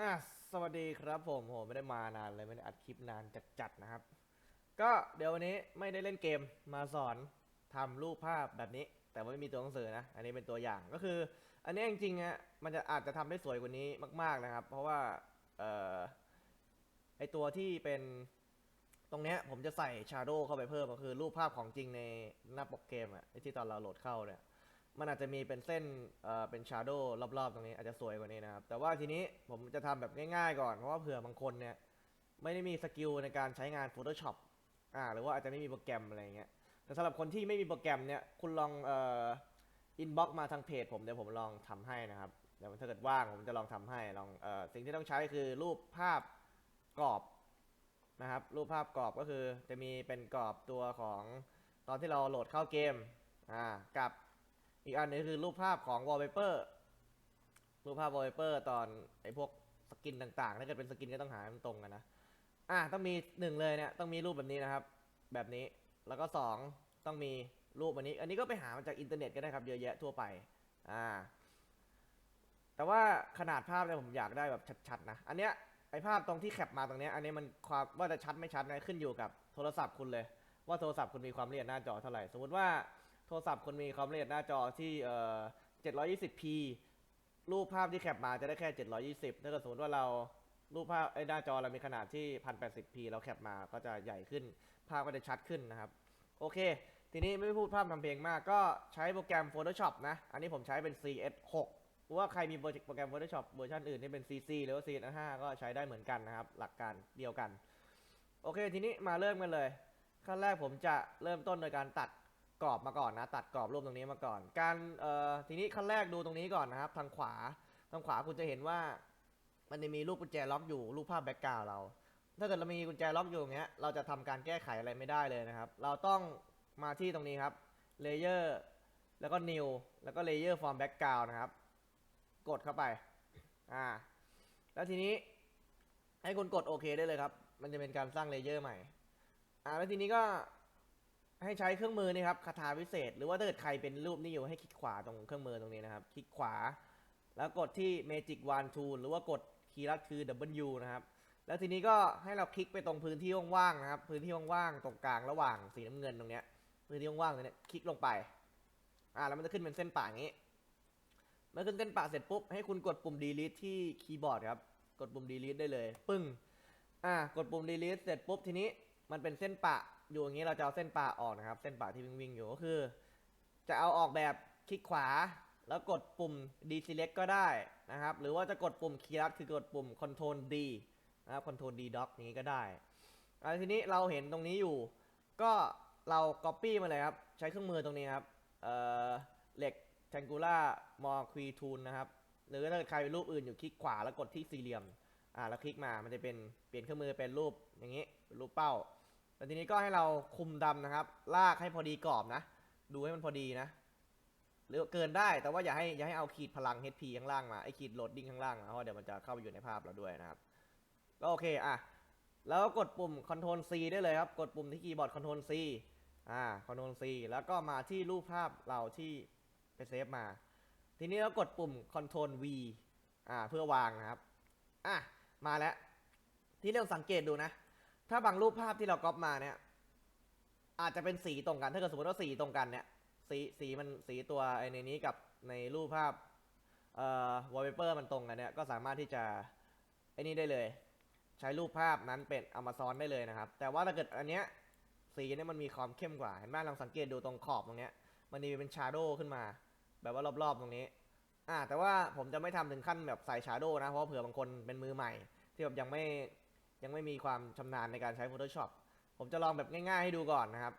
อะสวัสดีครับผมโหไม่ได้มานานเลยไม่ได้อัดคลิปนานจัดๆนะครับ ก็เดี๋ยววันนี้ไม่ได้เล่นเกมมาสอนทำรูปภาพแบบนี้ แต่ว่าไม่มีตัวหนังสือนะ อันนี้เป็นตัวอย่างก็คือ อันนี้จริงๆอะมันจะอาจจะทำได้สวยกว่านี้มาก ๆนะครับ เพราะว่าเอ่อไอตัวที่เป็นตรงเนี้ยผมจะใส่ชาร์โดเข้าไปเพิ่มก็คือรูปภาพของจริงในหน้าปกเกมอะที่ตอนเราโหลดเข้าเนี่ย มันอาจจะมีเป็นเส้นเอ่อเป็นชาร์โดรอบๆ ตรงนี้อาจจะสวยกว่านี้นะครับ แต่ว่าทีนี้ผมจะทำแบบง่ายๆก่อน เพราะว่าเผื่อบางคนเนี่ย ไม่ได้มีสกิลในการใช้งาน Photoshop อ่าหรือว่าอาจจะไม่มีโปรแกรมอะไรเงี้ยแต่สำหรับคนที่ไม่มีโปรแกรมเนี่ยคุณลองเอ่ออินบ็อกมาทางเพจผมเดี๋ยวผมลองทำให้นะครับเดี๋ยวถ้าเกิดว่างผมจะลองทำให้ลองเอ่อสิ่งที่ต้องใช้คือรูปภาพกรอบนะครับรูปภาพกรอบก็คือจะมีเป็นกรอบตัวของตอนที่เราโหลดเข้าเกมอ่ากับ อีกอันนึงคือรูปภาพของ wallpaper รูปภาพ wallpaper ตอนไอ้พวกสกินต่างๆ ถ้าเกิดเป็นสกินก็ต้องหามันตรงกันนะ อะต้องมีหนึ่งเลยเนี่ยต้องมีรูปแบบนี้นะครับ แบบนี้ แล้วก็สองต้องมีรูปอันนี้ อันนี้ก็ไปหามาจากอินเทอร์เน็ตก็ได้ครับเยอะแยะทั่วไป อ่า แต่ว่าขนาดภาพเนี่ยผมอยากได้แบบชัดๆนะ อันเนี้ยไอภาพตรงที่แคปมาตรงเนี้ย อันนี้มันความว่าจะชัดไม่ชัดนะขึ้นอยู่กับโทรศัพท์คุณเลย ว่าโทรศัพท์คุณมีความละเอียดหน้าจอเท่าไหร่ สมมติว่า โทรศัพท์คุณมีความละเอียดหน้าจอที่เอ่อ 720p รูปภาพที่แคปมาจะได้แค่ 720 ถ้าเกิดสมมติว่าเรารูปภาพไอ้หน้าจอเรามีขนาดที่ 1080p เราแคปมาก็จะใหญ่ขึ้น ภาพก็จะชัดขึ้นนะครับ โอเค ทีนี้ไม่พูดภาพทำเพลงมากก็ใช้โปรแกรม Photoshop นะ อันนี้ผมใช้เป็น CS6 หรือว่าใครมีโปรแกรม Photoshop เวอร์ชันอื่นที่เป็น CC หรือว่า CS5 ก็ใช้ได้เหมือนกันนะครับ หลักการเดียวกัน โอเค ทีนี้มาเริ่มกันเลย ขั้นแรกผมจะเริ่มต้นโดยการตัด กรอบมาก่อนนะ ตัดกรอบรูปตรงนี้มาก่อน การเอ่อทีนี้ขั้นแรกดูตรงนี้ก่อนนะครับ ทางขวาทางขวาคุณจะเห็นว่า มันจะมีรูปกุญแจล็อกอยู่รูปภาพแบ็กกราวเรา ถ้าเกิดเรามีกุญแจล็อกอยู่อย่างเงี้ยเราจะทำการแก้ไขอะไรไม่ได้เลยนะครับ เราต้องมาที่ตรงนี้ครับเลเยอร์แล้วก็ new แล้วก็เลเยอร์ from background นะครับ กดเข้าไปอ่าแล้วทีนี้ให้คุณกดโอเคได้เลยครับ มันจะเป็นการสร้างเลเยอร์ใหม่อ่าแล้วทีนี้ก็ ให้ใช้เครื่องมือนี่ครับคาถาวิเศษ หรือว่าถ้าเกิดใครเป็นรูปนี้อยู่ให้คลิกขวาตรงเครื่องมือตรงนี้นะครับ คลิกขวา แล้วกดที่ Magic Wand Tool หรือว่ากดคีย์ลัดคือ W นะครับ แล้วทีนี้ก็ให้เราคลิกไปตรงพื้นที่ว่างๆนะครับ พื้นที่ว่างๆตรงกลางระหว่างสีน้ำเงินตรงเนี้ย พื้นที่ว่างๆตรงเนี้ยคลิกลงไป อ่าแล้วมันจะขึ้นเป็นเส้นป่าอย่างนี้เมื่อขึ้นเส้นป่าเสร็จปุ๊บให้คุณกดปุ่ม delete ที่คีย์บอร์ดครับ กดปุ่ม delete ได้เลย ปึ้ง อ่า กดปุ่ม delete เสร็จปุ๊บทีนี้มันเป็นเส้นปะ อยู่อย่างนี้เราจะเอาเส้นปะออกนะครับ เส้นปะที่วิ่งวิ่งอยู่ก็คือ จะเอาออกแบบคลิกขวา แล้วกดปุ่ม deselect ก็ได้นะครับ หรือว่าจะกดปุ่มคีย์ลัดคือกดปุ่ม control D นะครับ control D dock นี้ก็ได้อาทีนี้เราเห็นตรงนี้อยู่ ก็เรา copy มาเลยครับ ใช้เครื่องมือตรงนี้ครับเอ่อเหล็ก triangular m o r q u e tool นะครับ หรือถ้าเกิดใครเป็นรูปอื่นอยู่คลิกขวาแล้วกดที่สี่เหลี่ยมอ่าแล้วคลิกมามันจะเป็นเปลี่ยนเครื่องมือเป็นรูปอย่างนี้รูปเป้า แล้วทีนี้ก็ให้เราคุมดำนะครับ ลากให้พอดีกรอบนะ ดูให้มันพอดีนะ หรือเกินได้แต่ว่าอย่าให้อย่าให้เอาขีดพลัง HP ข้างล่างมาไอขีดโหลดดิ้งข้างล่างเพราะเดี๋ยวมันจะเข้าไปอยู่ในภาพเราด้วยนะครับ ก็โอเคอะแล้วกดปุ่ม Ctrl C ได้เลยครับ กดปุ่มที่คีย์บอร์ด Ctrl C อ่า Ctrl C แล้วก็มาที่รูปภาพเราที่ไปเซฟมา ทีนี้เรากดปุ่ม Ctrl V อ่าเพื่อวางนะครับ อะมาแล้ว ที่เรื่องสังเกตดูนะ ถ้าบางรูปภาพที่เราก๊อปมาเนี่ย อาจจะเป็นสีตรงกัน ถ้าเกิดสมมติว่าสีตรงกันเนี่ย สีสีมันสีตัวไอในนี้กับในรูปภาพเอ่อ wallpaper มันตรงกันเนี่ยก็สามารถที่จะไอ้นี่ได้เลย ใช้รูปภาพนั้นเป็นเอามาซ้อนได้เลยนะครับ แต่ว่าถ้าเกิดอันเนี้ยสีเนี่ยมันมีความเข้มกว่า เห็นไหมลองสังเกตดูตรงขอบตรงเนี้ย มันมีเป็นชาร์โดขึ้นมา แบบว่ารอบๆตรงนี้ อ่า แต่ว่าผมจะไม่ทำถึงขั้นแบบใส่ชาร์โดนะ เพราะเผื่อบางคนเป็นมือใหม่ ที่แบบยังไม่ ยังไม่มีความชำนาญในการใช้ Photoshop ผมจะลองแบบง่ายๆให้ดูก่อนนะครับ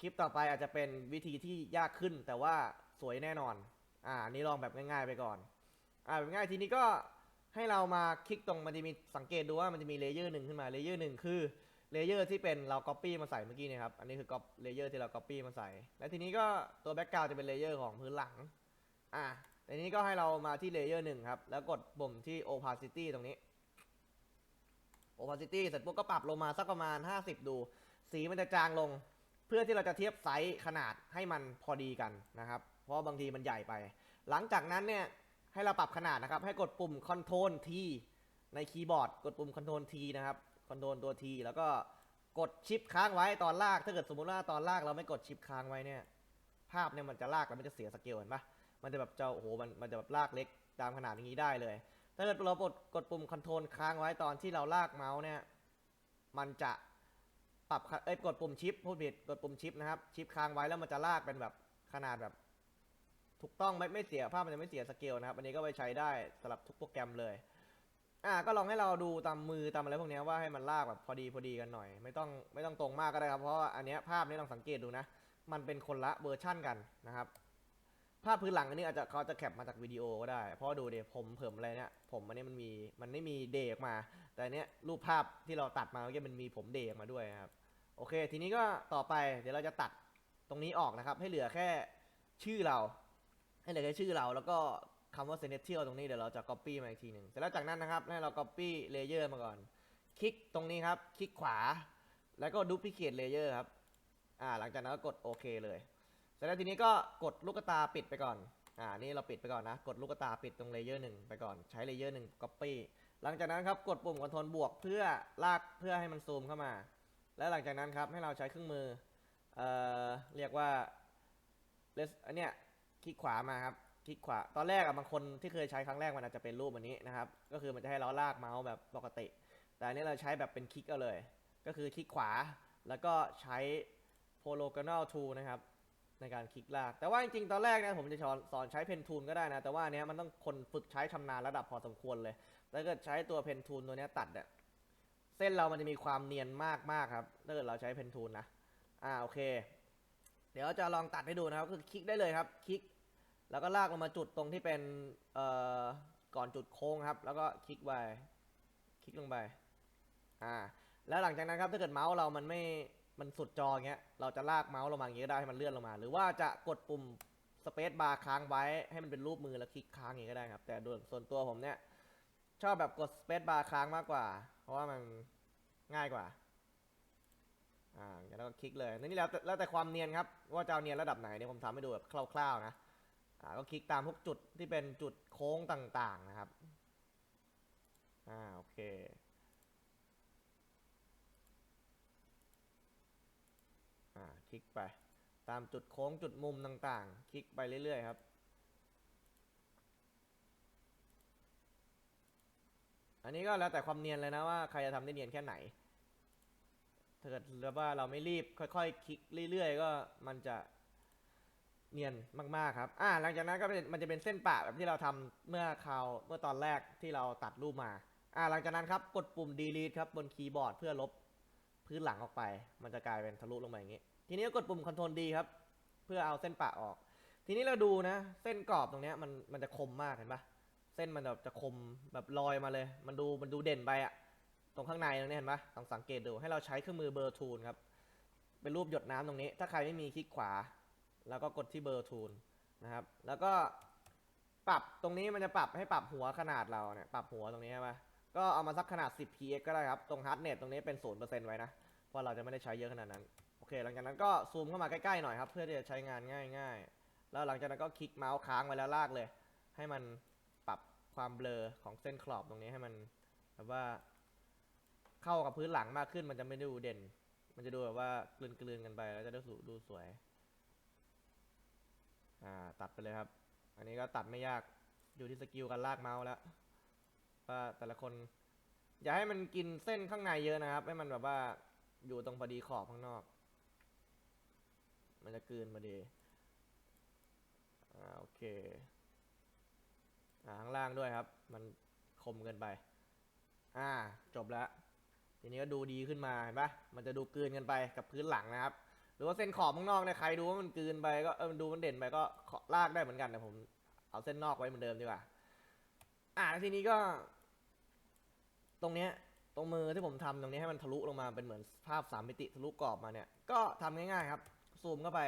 คลิปต่อไปอาจจะเป็นวิธีที่ยากขึ้น แต่ว่าสวยแน่นอน อ่านนี้ลองแบบง่าย ๆ ไปก่อน อ่าแบบง่ายทีนี้ก็ให้เรามาคลิกตรงมันจะมีสังเกตดูว่ามันจะมีเลเยอร์หนึ่งขึ้นมาเลเยอร์หนึ่งคือเลเยอร์ที่เป็นเรา Copy มาใส่เมื่อกี้นะครับ อันนี้คือ cop เลเยอร์ที่เรา Copy มาใส่ และทีนี้ก็ตัว Background จะเป็นเลเยอร์ของพื้นหลัง อ่าทีนี้ก็ให้เรามาที่เลเยอร์หนึ่งครับ แล้วกดปุ่มที่ opacity ตรงนี้ opacity เสร็จปุ๊บก็ปรับลงมาสักประมาณ 50 ดู สีมันจะจางลง เพื่อที่เราจะเทียบไซส์ขนาดให้มันพอดีกันนะครับ เพราะบางทีมันใหญ่ไป หลังจากนั้นเนี่ยให้เราปรับขนาดนะครับ ให้กดปุ่ม Ctrl T ในคีย์บอร์ด กดปุ่ม Ctrl T นะครับ Ctrl ตัว T แล้วก็กดชิปค้างไว้ตอนลาก ถ้าเกิดสมมุติว่าตอนลากเราไม่กดชิปค้างไว้เนี่ย ภาพเนี่ยมันจะลากแล้วมันจะเสียสเกลเห็นปะมันจะแบบจะโอ้โหมันมันจะแบบลากเล็กตามขนาดอย่างนี้ได้เลย ถ้าเกิดเรากดกดปุ่มคอนโทรลค้างไว้ตอนที่เราลากเมาส์เนี่ย มันจะปรับเอ้ยกดปุ่มชิปพูดผิดกดปุ่มชิปนะครับ ชิปค้างไว้แล้วมันจะลากเป็นแบบขนาดแบบ ถูกต้องไม่ไม่เสียภาพมันจะไม่เสียสเกลนะครับ อันนี้ก็ไปใช้ได้สำหรับทุกโปรแกรมเลย อ่าก็ลองให้เราดูตามมือตามอะไรพวกนี้ว่าให้มันลากแบบพอดีพอดีกันหน่อย ไม่ต้องไม่ต้องตรงมากก็ได้ครับเพราะอันเนี้ยภาพนี้ลองสังเกตดูนะ มันเป็นคนละเวอร์ชั่นกันนะครับ ภาพพื้นหลังอันนี้อาจจะเขาจะแคปมาจากวิดีโอก็ได้ เพราะดูเดี๋ยวผมเผิ่มอะไรเนี่ยผมอันนี้มันมีมันไม่มีเดย์ออกมา แต่เนี้ยรูปภาพที่เราตัดมาเมื่อกี้มันมีผมเดย์ออกมาด้วยนะครับโอเค ทีนี้ก็ต่อไปเดี๋ยวเราจะตัดตรงนี้ออกนะครับ ให้เหลือแค่ชื่อเรา ให้เหลือแค่ชื่อเรา แล้วก็คำว่า s e n e t i a l ตรงนี้เดี๋ยวเราจะ copy มาอีกทีหนึ่งเสร็จแล้วจากนั้นนะครับให้เรา copy layer มาก่อน คลิกตรงนี้ครับ คลิกขวา แล้วก็ duplicate layer ครับอ่าหลังจากนั้นก็กดโอเคเลย เสร็จแล้วทีนี้ก็กดลูกตาปิดไปก่อน อ่า นี่เราปิดไปก่อนนะ กดลูกตาปิดตรงเลเยอร์หนึ่งไปก่อน ใช้เลเยอร์หนึ่ง copy หลังจากนั้นครับ กดปุ่ม Ctrl บวกเพื่อลากเพื่อให้มันซูมเข้ามา แล้วหลังจากนั้นครับให้เราใช้เครื่องมือ เอ่อ เรียกว่า les อันเนี้ย คลิกขวามาครับ คลิกขวา ตอนแรกอะบางคนที่เคยใช้ครั้งแรกมันอาจจะเป็นรูปแบบนี้นะครับ ก็คือมันจะให้เราลากเมาส์แบบปกติ แต่อันนี้เราใช้แบบเป็นคลิกเอาเลย ก็คือคลิกขวา แล้วก็ใช้ polygonal tool นะครับ ในการคลิกลาก แต่ว่าจริงๆ ตอนแรกนี่ยผมจะสอนใช้เพนทูลก็ได้นะ แต่ว่านเนี้ยมันต้องคนฝึกใช้ชำนาญระดับพอสมควรเลยถ้าเกิดใช้ตัวเพนทูลตัวเนี้ยตัดเนี่ยเส้นเรามันจะมีความเนียนมากๆครับถ้าเกิดเราใช้เพนทูลนะอ่าโอเค เดี๋ยวจะลองตัดให้ดูนะครับคือคลิกได้เลยครับคลิก แล้วก็ลากลงมาจุดตรงที่เป็นเอ่อก่อนจุดโค้งครับ แล้วก็คลิกไปคลิกลงไปอ่าแล้วหลังจากนั้นครับถ้าเกิดเมาส์เรามันไม่ มันสุดจอเงี้ย เราจะลากเมาส์ลงมาอย่างเงี้ยก็ได้ให้มันเลื่อนลงมา หรือว่าจะกดปุ่มสเปซบาร์ค้างไว้ให้มันเป็นรูปมือแล้วคลิกค้างอย่างเงี้ยก็ได้ครับ แต่โดยส่วนตัวผมเนี่ย ชอบแบบกดสเปซบาร์ค้างมากกว่า เพราะว่ามันง่ายกว่า อ่าอย่างนั้นก็คลิกเลยนี่แล้วแล้วแต่ความเนียนครับ ว่าจะเอาเนียนระดับไหนเนี่ยผมทำให้ดูแบบคร่าวๆนะ อ่าก็คลิกตามทุกจุดที่เป็นจุดโค้งต่างๆนะครับ อ่าโอเค อ่า คลิกไป ตามจุดโค้งจุดมุมต่างๆ คลิกไปเรื่อยๆครับอันนี้ก็แล้วแต่ความเนียนเลยนะว่าใครจะทำได้เนียนแค่ไหนถ้าเกิดแบบว่าเราไม่รีบค่อยๆคลิกเรื่อยๆ ก็มันจะเนียนมากๆครับ อ่า หลังจากนั้นก็เป็นมันจะเป็นเส้นปะแบบที่เราทำเมื่อคราวเมื่อตอนแรกที่เราตัดรูปมา อ่า หลังจากนั้นครับกดปุ่ม delete ครับบนคีย์บอร์ดเพื่อลบพื้นหลังออกไป มันจะกลายเป็นทะลุลงมาอย่างนี้ ทีนี้ก็กดปุ่ม Ctrl D ครับ เพื่อเอาเส้นปะออก ทีนี้เราดูนะ เส้นกรอบตรงนี้มันมันจะคมมากเห็นปะเส้นมันแบบจะคมแบบลอยมาเลย มันดูมันดูเด่นไปอะตรงข้างในตรงนี้เห็นปะต้องสังเกตดูให้เราใช้เครื่องมือเบอร์ทูลครับ เป็นรูปหยดน้ำตรงนี้ ถ้าใครไม่มีคลิกขวา แล้วก็กดที่เบอร์ทูลนะครับ แล้วก็ปรับตรงนี้มันจะปรับให้ปรับหัวขนาดเราเนี่ยปรับหัวตรงนี้ใช่ปะก็เอามาสักขนาด 10 px ก็ได้ครับ ตรง hardness ตตรงนี้เป็น 0%ไว้นะ เพราะเราจะไม่ได้ใช้เยอะขนาดนั้น เค หลังจากนั้นก็ซูมเข้ามาใกล้ๆหน่อยครับ เพื่อที่จะใช้งานง่าย ๆ แล้วหลังจากนั้นก็คลิกเมาส์ค้างไว้แล้วลากเลย ให้มันปรับความเบลอของเส้นขอบตรงนี้ให้มันแบบว่าเข้ากับพื้นหลังมากขึ้นมันจะไม่ดูเด่น มันจะดูแบบว่ากลืนๆกันไปแล้วจะได้ดูสวย อ่าตัดไปเลยครับ อันนี้ก็ตัดไม่ยากอยู่ที่สกิลการลากเมาส์แล้วว่าแต่ละคน อย่าให้มันกินเส้นข้างในเยอะนะครับ ให้มันแบบว่าอยู่ตรงพอดีขอบข้างนอก มันจะกลืนพอดีอ่าโอเคอ่าข้างล่างด้วยครับ มันคมเกินไป อ่าจบแล้วทีนี้ก็ดูดีขึ้นมาเห็นปะมันจะดูกลืนกันไปกับพื้นหลังนะครับ หรือว่าเส้นขอบข้างนอกเนี่ยใครดูว่ามันกลืนไปก็เออมันดูมันเด่นไปก็ขอลากได้เหมือนกันแต่ผมเอาเส้นนอกไว้เหมือนเดิมดีกว่า อ่าทีนี้ก็ ตรงเนี้ยตรงมือที่ผมทำตรงนี้ให้มันทะลุลงมาเป็นเหมือนภาพสามมิติทะลุกรอบมาเนี่ย ก็ทำง่ายๆครับ ซูมเข้าไป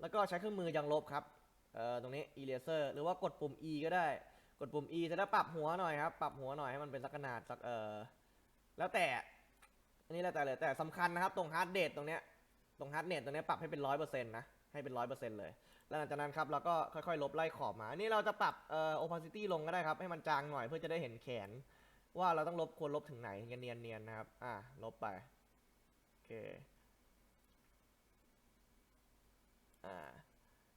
แล้วก็ใช้เครื่องมือยังลบครับเอ่อตรงนี้ eraser หรือว่ากดปุ่ม e ก็ได้ กดปุ่ม e จะได้ปรับหัวหน่อยครับ ปรับหัวหน่อยให้มันเป็นสักขนาดสักเอ่อแล้วแต่ อันนี้แล้วแต่เลยแต่สำคัญนะครับตรง hard date ตรงเนี้ย ตรง hard date ตรงเนี้ยปรับให้เป็นร้อยเปอร์เซ็นต์นะ ให้เป็นร้อยเปอร์เซ็นต์เลย แล้วหลังจากนั้นครับเราก็ค่อยๆ ลบไล่ขอบมา อันนี้เราจะปรับเอ่อ opacity ลงก็ได้ครับ ให้มันจางหน่อยเพื่อจะได้เห็นแขน ว่าเราต้องลบควรลบถึงไหนถึงจะเนียนๆนะครับ อะลบไป โอเค อ่า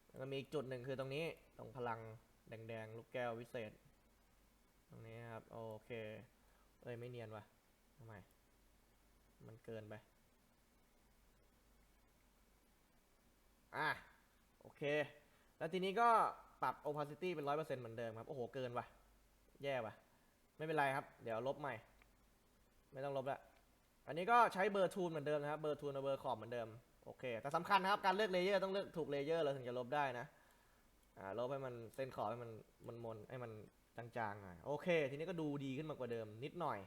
แล้วก็มีอีกจุดหนึ่งคือตรงนี้ตรงพลังแดงๆ ลูกแก้ววิเศษ ตรงนี้ครับ โอเค เอ้ย ไม่เนียนวะทำไม มันเกินไป อะ โอเค แล้วทีนี้ก็ปรับ opacity เป็นร้อยเปอร์เซ็นต์เหมือนเดิมครับ โอ้โห เกินวะแย่วะไม่เป็นไรครับ เดี๋ยวลบใหม่ ไม่ต้องลบละอันนี้ก็ใช้เบอร์ทูนเหมือนเดิมนะครับ เบอร์ทูนกับเบอร์ขอบเหมือนเดิม โอเค แต่สำคัญนะครับ การเลือกเลเยอร์ต้องเลือกถูกเลเยอร์เราถึงจะลบได้นะ อ่า ลบให้มันเส้นขอบให้มันมันมนให้มันจางๆหน่อยโอเค ทีนี้ก็ดูดีขึ้นมากว่าเดิมนิดหน่อย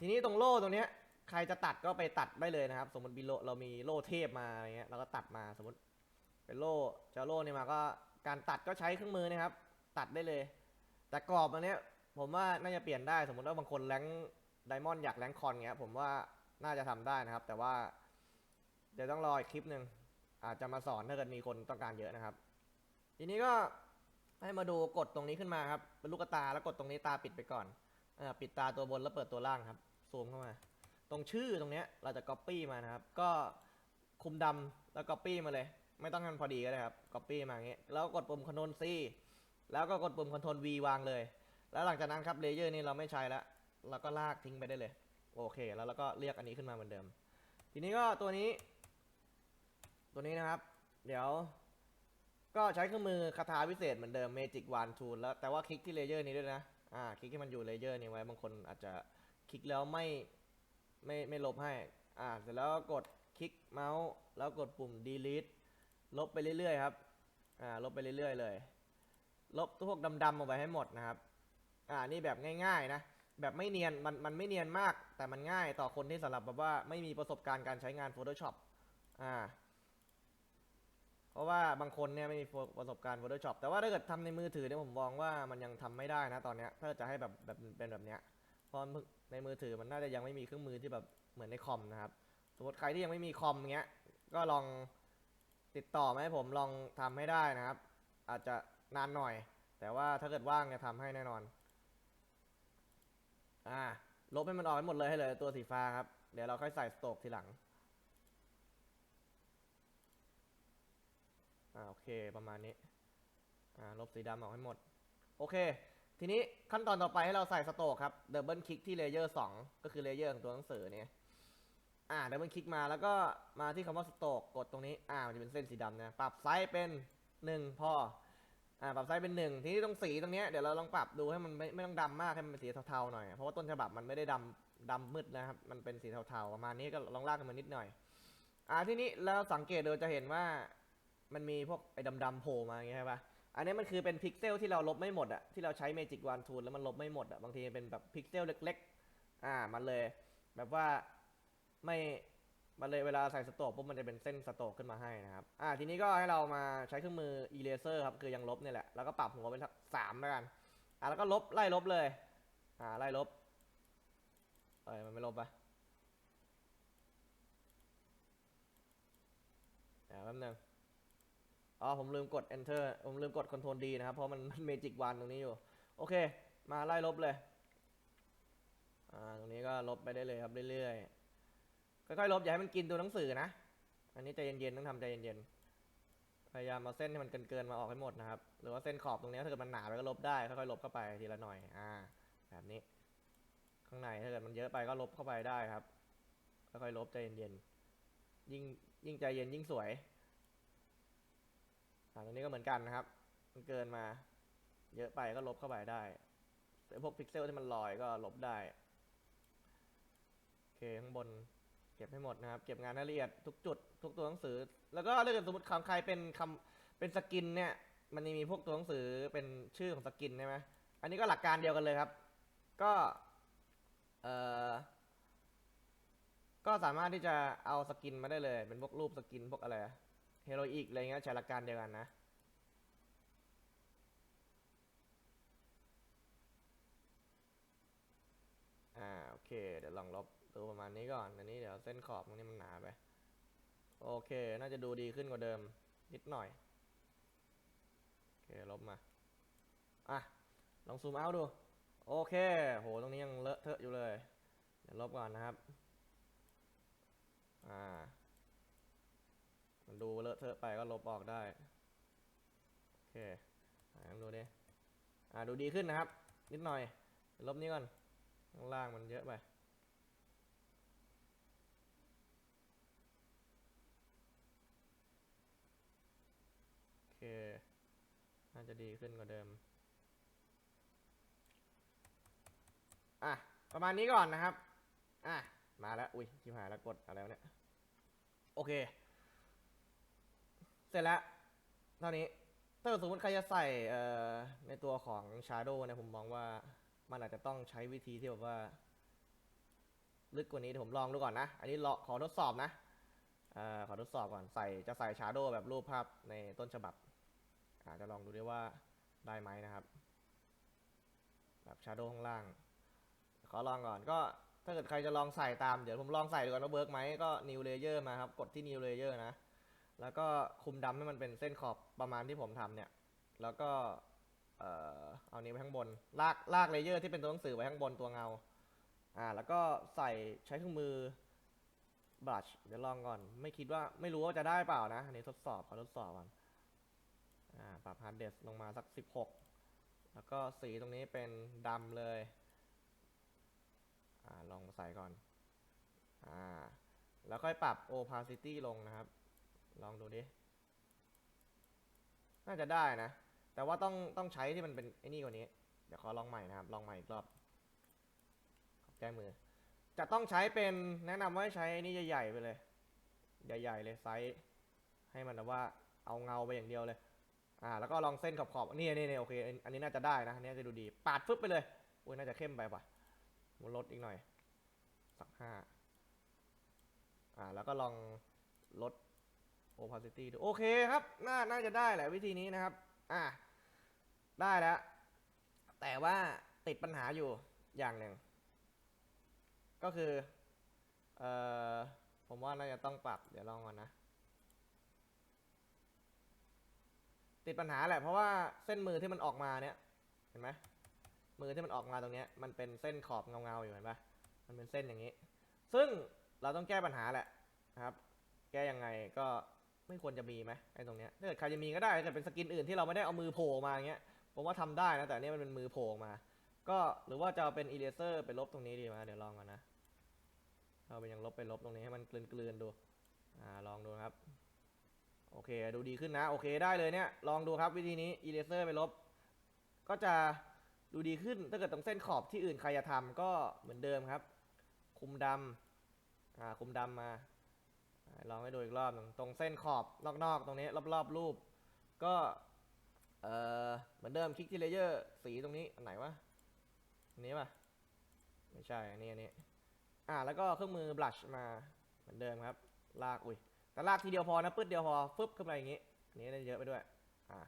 ทีนี้ตรงโล่ตรงเนี้ยใครจะตัดก็ไปตัดได้เลยนะครับ สมมติมีโล่เรามีโล่เทพมาอะไรเงี้ยเราก็ตัดมาสมมติเป็นโล่เจ้าโล่เนี่ยมาก็การตัดก็ใช้เครื่องมือนะครับ ตัดได้เลย แต่กรอบอันเนี้ยผมว่าน่าจะเปลี่ยนได้สมมติว่าบางคนแรงไดมอนด์อยากแรงคอนเงี้ยผมว่าน่าจะทำได้นะครับ แต่ว่า ดี๋ยวต้องรออีกคลิปหนึ่งอาจจะมาสอนถ้าเกิดมีคนต้องการเยอะนะครับ ทีนี้ก็ให้มาดูกดตรงนี้ขึ้นมาครับเป็นลูกตาแล้วกดตรงนี้ตาปิดไปก่อนอปิดตาตัวบนแล้วเปิดตัวล่างครับซูมเข้ามา ตรงชื่อตรงเนี้ยเราจะ copy มานะครับ ก็คุมดำแล้ว copy มาเลย ไม่ต้องให้มันพอดีก็ได้ครับ copy มาอย่างเงี้ยแล้วกดปุ่ม Ctrl C แล้วก็กดปุ่ม Ctrl V วางเลย แล้วหลังจากนั้นครับเลเยอร์นี้เราไม่ใช้แล้วเราก็ลากทิ้งไปได้เลย โอเค แล้วเราก็เรียกอันนี้ขึ้นมาเหมือนเดิม ทีนี้ก็ตัวนี้ ตัวนี้นะครับ เดี๋ยว ก็ใช้เครื่องมือคาถาวิเศษเหมือนเดิม Magic Wand Tool แล้วแต่ว่าคลิกที่เลเยอร์นี้ด้วยนะ อ่า คลิกที่มันอยู่เลเยอร์นี้ไว้บางคนอาจจะคลิกแล้วไม่ไม่ไม่ลบให้ อ่า เสร็จแล้วกดคลิกเมาส์แล้วกดปุ่ม delete ลบไปเรื่อยๆครับ อ่า ลบไปเรื่อยๆเลย ลบพวกดำๆออกไปให้หมดนะครับ อ่า นี่แบบง่ายๆนะแบบไม่เนียนมันมันไม่เนียนมากแต่มันง่ายต่อคนที่สำหรับแบบว่าไม่มีประสบการณ์การใช้งาน Photoshop อ่า ราะว่าบางคนเนี่ยไม่มีประสบการณ์ Photoshop แต่ว่าถ้าเกิดทำในมือถือเนี่ยผมมองว่ามันยังทำไม่ได้นะตอนเนี้ยถ้าจะให้แบบแบบเป็นแบบเนี้ยเพราะในมือถือมันน่าจะยังไม่มีเครื่องมือที่แบบเหมือนในคอมนะครับสมมติใครที่ยังไม่มีคอมเงี้ยก็ลองติดต่อมาให้ผมลองทำให้ได้นะครับ อาจจะนานหน่อย แต่ว่าถ้าเกิดว่างจะทำให้แน่นอนอ่าลบให้มันออกให้หมดเลยให้เลยตัวสีฟ้าครับ เดี๋ยวเราค่อยใส่สโตกทีหลัง อ่าโอเคประมาณนี้อ่าลบสีดำออกให้หมด โอเค ทีนี้ขั้นตอนต่อไปให้เราใส่สโตกครับดับเบิลคลิกที่เลเยอร์สองก็คือเลเยอร์ของตัวหนังสือเนี่ยอ่าดับเบิลคลิกมาแล้วก็มาที่คำว่าสโตกกดตรงนี้อ่ามันจะเป็นเส้นสีดำนะปรับไซส์เป็นหนึ่งพออ่าปรับไซส์เป็นหนึ่งทีนี้ตรงสีตรงเนี้ยเดี๋ยวเราลองปรับดูให้มันไม่ไม่ต้องดำมากให้มันเป็นสีเทาๆหน่อยเพราะว่าต้นฉบับมันไม่ได้ดำดำมืดนะครับมันเป็นสีเทาๆประมาณนี้ก็ลองลากกันมานิดหน่อยอ่าทีนี้เราสังเกตดูจะเห็นว่า มันมีพวกไอ้ดำๆโผล่มาอย่างเงี้ยใช่ปะอันนี้มันคือเป็นพิกเซลที่เราลบไม่หมดอะที่เราใช้ Magic Wand Tool แล้วมันลบไม่หมดอะบางทีเป็นแบบพิกเซลเล็กๆ อ่ามันเลย แบบว่าไม่มันเลยเวลาใส่สโตกปุ๊บมันจะเป็นเส้นสโตกขึ้นมาให้นะครับ อ่าทีนี้ก็ให้เรามาใช้เครื่องมือ eraser ครับคือยังลบเนี่ยแหละ แล้วก็ปรับหัวเป็นสักสามแล้วกัน อ่าแล้วก็ลบไล่ลบเลย อ่าไล่ลบ เอ้ยมันไม่ลบปะเดี๋ยวแป๊บนึง อ๋อผมลืมกด enter ผมลืมกด control D นะครับ เพราะมันมัน magic wand ตรงนี้อยู่ โอเค มาไล่ลบเลย อ่า ตรงนี้ก็ลบไปได้เลยครับเรื่อยๆ ค่อยๆลบอย่าให้มันกินตัวหนังสือนะ อันนี้ใจเย็นๆ ต้องทำใจเย็นๆ พยายามเอาเส้นที่มันเกินๆมาออกให้หมดนะครับ หรือว่าเส้นขอบตรงนี้ถ้าเกิดมันหนาไปก็ลบได้ ค่อยๆ ลบเข้าไปทีละหน่อย อ่า แบบนี้ ข้างในถ้าเกิดมันเยอะไปก็ลบเข้าไปได้ครับ ค่อยๆ ลบใจเย็นๆ ยิ่งยิ่งใจเย็นยิ่งสวย อ่าตรงนี้ก็เหมือนกันนะครับ มันเกินมา เยอะไปก็ลบเข้าไปได้แต่พวกพิกเซลที่มันลอยก็ลบได้โอเคข้างบนเก็บให้หมดนะครับ เก็บงานรายละเอียดทุกจุด ทุกตัวหนังสือ แล้วก็ถ้าเกิดสมมติคำใครเป็นคำเป็นสกินเนี่ย มันจะมีพวกตัวหนังสือเป็นชื่อของสกินใช่ไหมอันนี้ก็หลักการเดียวกันเลยครับ ก็เอ่อก็สามารถที่จะเอาสกินมาได้เลย เป็นพวกรูปสกินพวกอะไร เฮโรอีกอะไรเงี้ยใช้หลักการเดียวกันนะ อ่าโอเค เดี๋ยวลองลบดูประมาณนี้ก่อนอันนี้เดี๋ยวเส้นขอบตรงนี้มันหนาไป โอเค น่าจะดูดีขึ้นกว่าเดิมนิดหน่อย โอเค ลบมา อะ ลองซูมเอาดู โอเค โห ตรงนี้ยังเลอะเทอะอยู่เลย เดี๋ยวลบก่อนนะครับ อ่า มันดูเลอะเทอะไปก็ลบออกได้ โอเคอ่าลองดูดิอ่าดูดีขึ้นนะครับ นิดหน่อย ลบนี้ก่อน ข้างล่างมันเยอะไป โอเค น่าจะดีขึ้นกว่าเดิม อะ ประมาณนี้ก่อนนะครับ อะ มาแล้ว อุ้ยชิบหายแล้วกดอะไรวเนี่ย โอเค เสร็จแล้วเท่านี้ ถ้าสมมติใครจะใส่ในตัวของ Shadow เนี่ยผมมองว่ามันอาจจะต้องใช้วิธีที่แบบว่า ลึกกว่านี้เดี๋ยวผมลองดูก่อนนะ อันนี้ลอขอทดสอบนะเอ่อขอทดสอบก่อนใส่จะใส่ Shadow แบบรูปภาพในต้นฉบับอาจจะลองดูด้วยว่าได้ไหมนะครับ แบบ Shadow ข้างล่าง ขอลองก่อนก็ถ้าเกิดใครจะลองใส่ตามเดี๋ยวผมลองใส่ดูก่อนว่าเบิร์กไหมก็ new layer มาครับ กดที่ new layer นะ แล้วก็คุมดำให้มันเป็นเส้นขอบประมาณที่ผมทำเนี่ย แล้วก็เอ่อเอานี้ไว้ข้างบน ลากลากเลเยอร์ที่เป็นตัวหนังสือไว้ข้างบนตัวเงา อ่า แล้วก็ใส่ใช้เครื่องมือบลัชเดี๋ยวลองก่อน ไม่คิดว่าไม่รู้ว่าจะได้เปล่านะอันนี้ทดสอบขอทดสอบก่อน อ่า ปรับ hardness ลงมาสัก 16 แล้วก็สีตรงนี้เป็นดำเลย อ่า ลองใส่ก่อน อ่า แล้วค่อยปรับ opacity ลงนะครับ ลองดูดิ น่าจะได้นะ แต่ว่าต้องต้องใช้ที่มันเป็นไอ้นี่กว่านี้ เดี๋ยวขอลองใหม่นะครับ ลองใหม่อีกรอบ ขอแก้มือ จะต้องใช้เป็นแนะนำว่าให้ใช้ไอ้นี่ใหญ่ๆไปเลย ใหญ่ๆเลยไซส์ ให้มันแบบว่าเอาเงาไปอย่างเดียวเลย อ่า แล้วก็ลองเส้นขอบๆนี่นี่นี่โอเค อันนี้น่าจะได้นะอันนี้จะดูดี ปาดฟึบไปเลย อุ้ยน่าจะเข้มไปป่ะมันลดอีกหน่อย สักห้าอ่า แล้วก็ลองลด opacity ดูโอเคครับน่าน่าจะได้แหละวิธีนี้นะครับ อะ ได้แล้ว แต่ว่าติดปัญหาอยู่อย่างหนึ่ง ก็คือ เอ่อ ผมว่าน่าจะต้องปรับ เดี๋ยวลองก่อนนะ ติดปัญหาแหละเพราะว่าเส้นมือที่มันออกมาเนี่ย เห็นไหมมือที่มันออกมาตรงนี้มันเป็นเส้นขอบเงาๆอยู่เห็นปะมันเป็นเส้นอย่างนี้ ซึ่งเราต้องแก้ปัญหาแหละนะครับ แก้ยังไงก็ ไม่ควรจะมีไหมไอ้ตรงเนี้ยถ้าเกิดใครจะมีก็ได้ถ้าเกิดเป็นสกินอื่นที่เราไม่ได้เอามือโผล่มาเงี้ยผมว่าทำได้นะแต่อันนี้มันเป็นมือโผล่มา ก็หรือว่าจะเอาเป็นอีเลเซอร์ไปลบตรงนี้ดีไหมเดี๋ยวลองก่อนนะเอาไปยังลบไปลบตรงนี้ให้มันกลืนๆดูอ่าลองดูครับโอเคดูดีขึ้นนะโอเคได้เลยเนี่ยลองดูครับวิธีนี้อีเลเซอร์ไปลบ ก็จะดูดีขึ้นถ้าเกิดตรงเส้นขอบที่อื่นใครจะทำก็เหมือนเดิมครับ คุมดำอ่าคุมดำมาอ่า ลองให้ดูอีกรอบหนึ่งตรงเส้นขอบนอกๆตรงนี้รอบๆรูป ก็เออเหมือนเดิมคลิกที่เลเยอร์สีตรงนี้อันไหนวะอันนี้ป่ะไม่ใช่อันนี้อันนี้อ่าแล้วก็เครื่องมือบลัชมาเหมือนเดิมครับ ลากอุ้ยแต่ลากทีเดียวพอนะปึ๊ดเดียวพอฟึบขึ้นไปอย่างงี้อันนี้ได้เยอะไปด้วยอ่า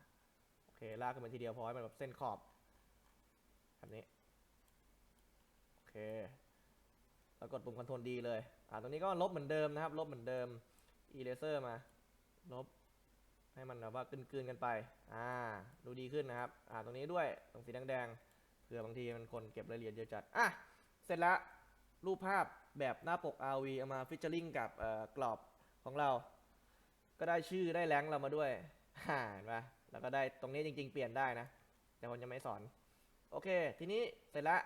โอเคลากขึ้นมาทีเดียวพอให้มันแบบเส้นขอบแบบนี้โอเคแล้วกดปุ่ม Ctrl D เลย อ่าตรงนี้ก็ลบเหมือนเดิมนะครับ ลบเหมือนเดิม Eraser มา ลบ ให้มันแบบว่ากลืนๆกันไป อ่า ดูดีขึ้นนะครับ อ่า ตรงนี้ด้วย ตรงสีแดงๆ เผื่อบางทีมันคนเก็บรายละเอียดเยอะจัด อะ เสร็จล้วรูปภาพแบบหน้าปก RV เอามาฟิชเชอร์ลิงกับเอ่อกรอบของเรา ก็ได้ชื่อได้แรงเรามาด้วยฮ่าเห็นปะแล้วก็ได้ตรงนี้จริง ๆ เปลี่ยนได้นะ แต่ผมจะไม่สอน โอเค ทีนี้เสร็จล้ว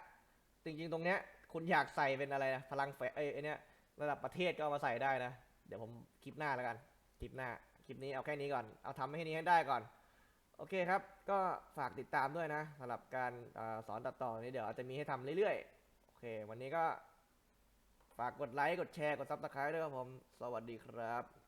จริงๆ ตรงเนี้ยคุณอยากใส่เป็นอะไรนะพลังแฝงเอ้ยเนี้ย ระดับประเทศก็เอามาใส่ได้นะ เดี๋ยวผมคลิปหน้าแล้วกันคลิปหน้าคลิปนี้เอาแค่นี้ก่อนเอาทำให้นี้ให้ได้ก่อน โอเคครับ ก็ฝากติดตามด้วยนะสำหรับการอสอนตัดต่อนี้เดี๋ยวอาจจะมีให้ทำเรื่อยๆ โอเค วันนี้ก็ฝากกดไลค์ กดแชร์ กดซับสไครต์ด้วยครับผม สวัสดีครับ